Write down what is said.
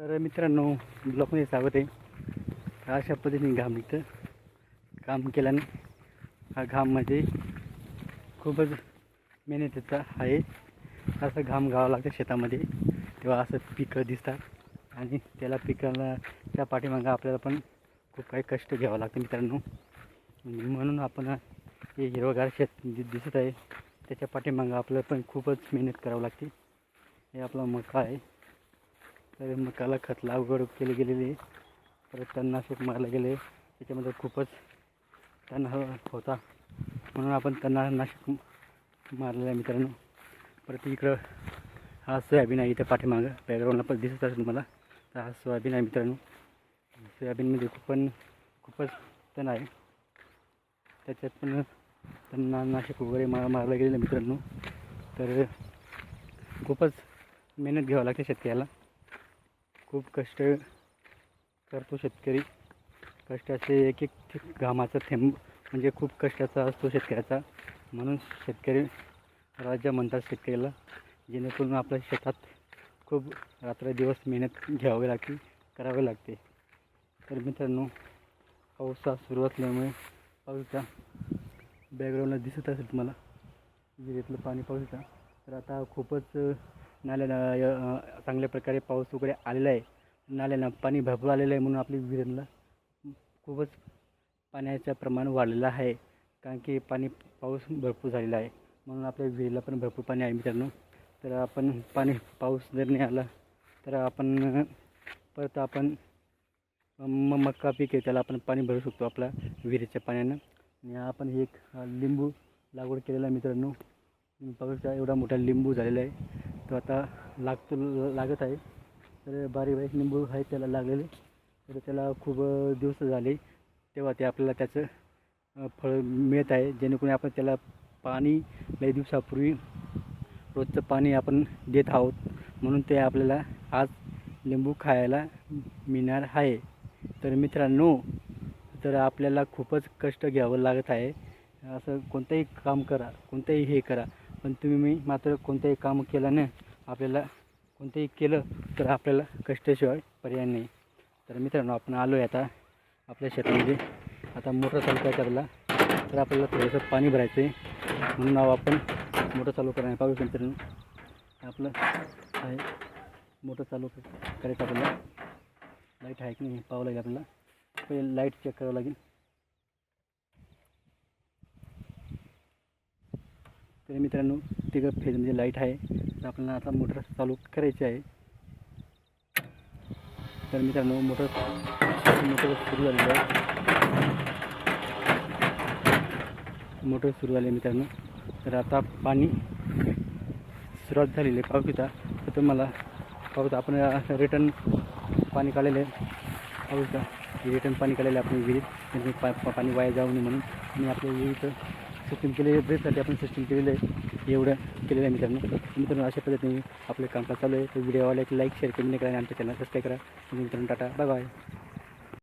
तर मित्रांनो ब्लॉकमध्ये स्वागत आहे. अशा पद्धतीने घाम इथं काम केल्याने हा घाम म्हणजे खूपच मेहनतीचा आहे. असं घाम घावा लागतं शेतामध्ये. तेव्हा असं पिकं दिसतात आणि त्याला पिकाला त्या पाठीमागं आपल्याला पण खूप काही कष्ट घ्यावं लागतं मित्रांनो. म्हणून आपण हे हिरवगार शेत दिसत आहे त्याच्या पाठीमागं आपल्याला पण खूपच मेहनत करावं लागते. हे आपला मका आहे. तर मकाला खत लागवड केली गेलेली परत तणनाशक मारलं गेले त्याच्यामध्ये खूपच तण होता. म्हणून आपण तणनाशक मारलेलं आहे मित्रांनो. परत इकडं हा सोयाबीन आहे इथं पाठीमागं. बॅकग्राऊंडला पण दिसत असेल तुम्हाला. तर हा सोयाबीन आहे मित्रांनो. सोयाबीनमध्ये खूप पण खूपच तण आहे. त्याच्यात पण तणनाशक वगैरे मार मारलं गेलेलं मित्रांनो. तर खूपच मेहनत घ्यावं लागते शेतकऱ्याला. खूप कष्ट करतो शेतकरी. कष्टाचे एक एक घामाचा थेंब म्हणजे खूप कष्टाचा असतो शेतकऱ्याचा. म्हणून शेतकरी राजा म्हणतात शेतकऱ्याला जेणेकरून आपल्या शेतात खूप रात्रदिवस मेहनत घ्यावी लागते करावी लागते. तर मित्रांनो पावसा सुरू असल्यामुळे पाऊसचा बॅकग्राऊंडला दिसत असेल तुम्हाला. विहिरीतलं पाणी पाऊसचा तर आता खूपच नाल्याला चांगल्या प्रकारे पाऊस वगैरे आलेला आहे. नाल्याला पाणी भरपूर आलेलं आहे म्हणून आपली विहिरीला खूपच पाण्याचं प्रमाण वाढलेलं आहे. कारण की पाणी पाऊस भरपूर झालेला आहे. म्हणून आपल्या विहिरीला पण भरपूर पाणी आहे मित्रांनो. तर आपण पाणी पाऊस जर नाही आला तर आपण परत आपण म मका पीक आहे त्याला आपण पाणी भरू शकतो आपल्या विहिरीच्या पाण्यानं. आणि आपण एक लिंबू लागवड केलेला आहे मित्रांनो. बघा एवढा मोठा लिंबू झालेला आहे. तो आता लागतो लागत आहे. तर बारीक बारीक लिंबू आहे त्याला लागलेले. तर त्याला खूप दिवस झाले तेव्हा ते आपल्याला त्याचं फळ मिळत आहे. जेणेकरून आपण त्याला पाणी लई दिवसापूर्वी रोजचं पाणी आपण देत आहोत. म्हणून ते आपल्याला आज लिंबू खायला मिळणार आहे. तर मित्रांनो तर आपल्याला खूपच कष्ट घ्यावं लागत आहे. असं कोणतंही काम करा कोणतंही हे करा. पण तुम्ही मी मात्र कोणतंही काम केलं नाही. आपल्याला कोणतंही केलं तर आपल्याला कष्टाशिवाय पर्याय नाही. तर मित्रांनो आपण आलो आहे आता आपल्या शेतामध्ये. आता मोटर चालू करायचं आपल्याला तर आपल्याला थोडंसं पाणी भरायचं आहे म्हणून नाव आपण मोटर चालू करायला पाहू मित्रांनो आपलं आहे मोटर चालू करायचं आपल्याला. लाइट आहे की नाही पाहावं लागेल आपल्याला. पहिले लाइट चेक करावं लागेल. तर मित्रांनो तिघं म्हणजे लाइट आहे. तर आपल्याला आता मोटर चालू करायची आहे. तर मित्रांनो मोटर मोटर सुरू झालेली आहे. मोटर सुरू झाली मित्रांनो. तर आता पाणी सुरुवात झालेली आहे पाहू तर तुम्हाला पाहू आपण रिटर्न पाणी काढलेलं आहे. पाहू रिटर्न पाणी काढलेलं आहे आपण विहिरीत. पा पाणी वाया जाऊ नये म्हणून. आणि आपल्या विहिरीत सिस्टीम केलेली आहे ब्रेकसाठी आपण सिस्टीम केलेलं आहे एवढं केलेलं आहे मित्रांनो. मित्रांनो अशा पद्धतीने आपलं कामकाज चालू आहे. तर व्हिडिओवाला एक लाईक शेअर करून करा आणि आमच्या चॅनल सबस्क्राईब करा. मित्रांनो टाटा. Bye bye